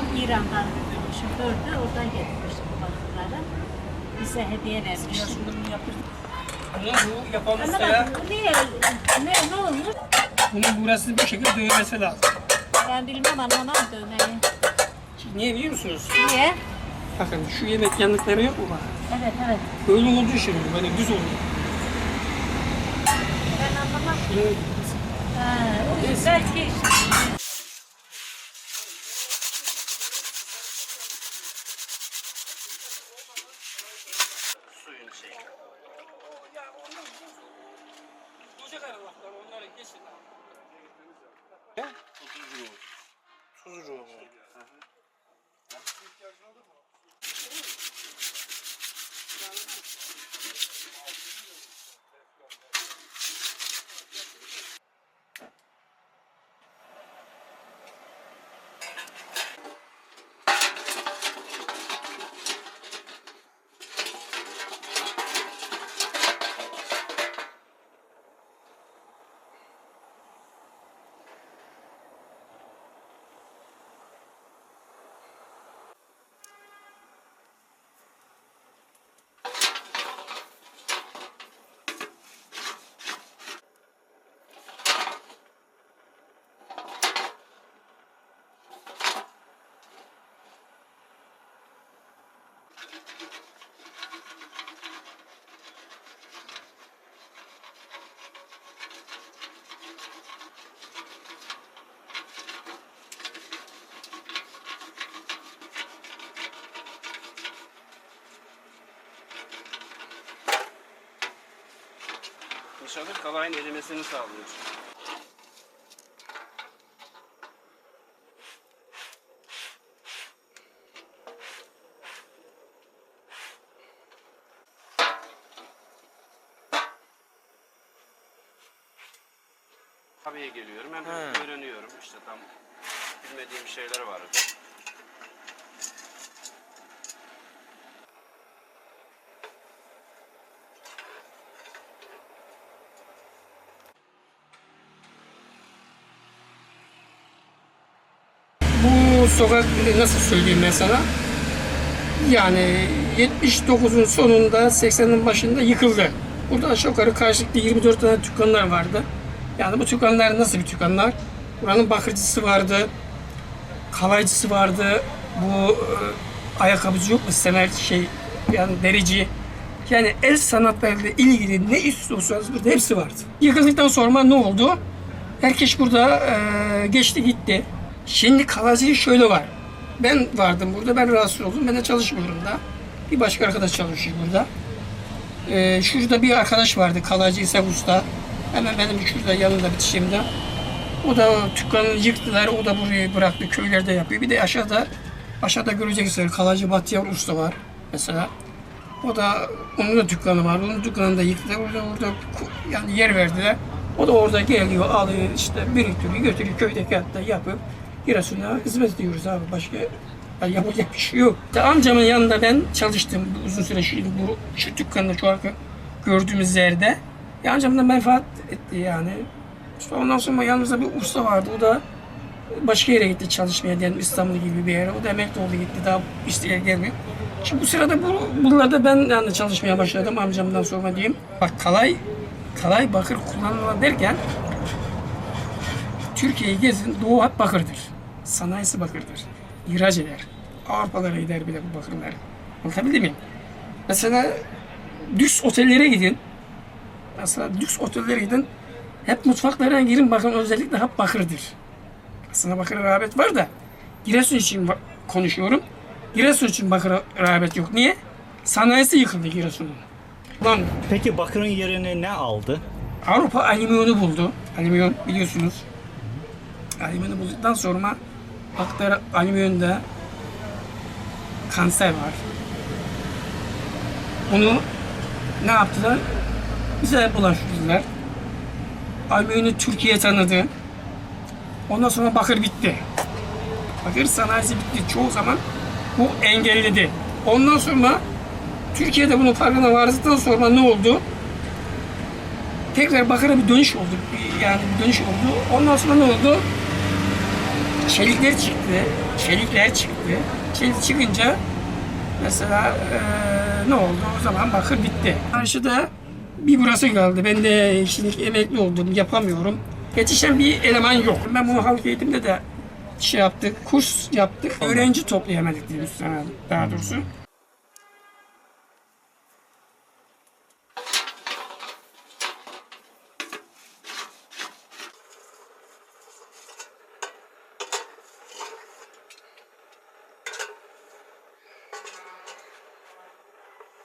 Babam İran'dan şofördü, oradan getirmişti bu balıkları. Bize hediye vermişti. Şimdi bunu bu yapan ustaya niye, ne, ne olur? bunun burası bir şekilde dövmesi lazım. Ben bilmem anlamam dövmeyi. Şimdi niye biliyor musunuz? Niye? Bakın şu yemek yanlıkları yok mu bak? Evet evet. Böyle olduğu için oluyor, böyle düz oluyor. Ben anlamam. Bunun Ha, belki işte. Koca karalaklar onları geçin. Tuzlu ruhu. Tuz ruhu. Hı Nişadır kalayın erimesini sağlıyor. Abiye geliyorum. Hem öğreniyorum. İşte tam bilmediğim şeyler vardı. Bu sokak nasıl söyleyeyim sana? Yani 79'un sonunda 80'in başında yıkıldı. Burada aşağı yukarı karşılıklı 24 tane dükkanlar vardı. Yani bu dükkanlar nasıl bir dükkanlar? Buranın bakırcısı vardı, kalaycısı vardı, bu e, ayakkabıcı yok mu? Semer şey yani derici. Yani el sanatlarıyla ilgili ne istiyorsanız burada hepsi vardı. Yıkıldıktan sonra ne oldu? Herkes burada e, geçti gitti. Şimdi kalıcı şöyle var. Ben vardım burada, ben rahatsız oldum. Ben de çalışmıyorum da. Bir başka arkadaş çalışıyor burada. E, şurada bir arkadaş vardı, kalıcı İsa Usta. Hemen benim şurada yanında bitişimde. O da dükkanı yıktılar, o da burayı bıraktı, köylerde yapıyor. Bir de aşağıda, aşağıda göreceksiniz kalıcı Bahtiyar Usta var mesela. O da onun da dükkanı var. Onun dükkanını da yıktılar. Orada orada yani yer verdiler. O da orada geliyor, alıyor işte biriktiriyor, götürüyor köydeki hatta yapıp Giresun'a hizmet ediyoruz abi. Başka yani yapacak bir şey yok. İşte amcamın yanında ben çalıştım uzun süre şu, bu, şu dükkanda şu arka gördüğümüz yerde. Ya amcam da menfaat etti yani. İşte ondan sonra yanımızda bir usta vardı. O da başka yere gitti çalışmaya diyelim İstanbul gibi bir yere. O da emekli oldu gitti. Daha isteye gelmiyor. Şimdi bu sırada bu, bunlarda ben yani çalışmaya başladım amcamdan sonra diyeyim. Bak kalay, kalay bakır kullanma derken Türkiye'yi gezin doğu hep bakırdır. Sanayisi bakırdır. İhraç eder. Avrupalara gider bile bu bakırlar. Anlatabildim mi? Mesela lüks otellere gidin. Mesela lüks otellere gidin. Hep mutfaklara girin bakın özellikle hep bakırdır. Aslında bakıra rağbet var da Giresun için konuşuyorum. Giresun için bakıra rağbet yok. Niye? Sanayisi yıkıldı Giresun'un. Ulan Peki bakırın yerini ne aldı? Avrupa alüminyonu buldu. Alüminyon biliyorsunuz. Alüminyonu bulduktan sonra baktılar alüminyonda kanser var. Onu ne yaptılar? Bize bulaştırdılar. Alüminyonu Türkiye tanıdı. Ondan sonra bakır bitti. Bakır sanayisi bitti. Çoğu zaman bu engelledi. Ondan sonra Türkiye'de bunun farkına vardıktan sonra ne oldu? tekrar bakıra bir dönüş oldu. Yani bir dönüş oldu. Ondan sonra ne oldu? Çelikler çıktı. Çelikler çıktı. Çelik çıkınca mesela eee, ne oldu? O zaman bakır bitti. Karşıda bir burası kaldı. Ben de şimdi emekli oldum. Yapamıyorum. Yetişen bir eleman yok. Ben bunu halk eğitimde de şey yaptık. Kurs yaptık. Öğrenci toplayamadık sana daha doğrusu.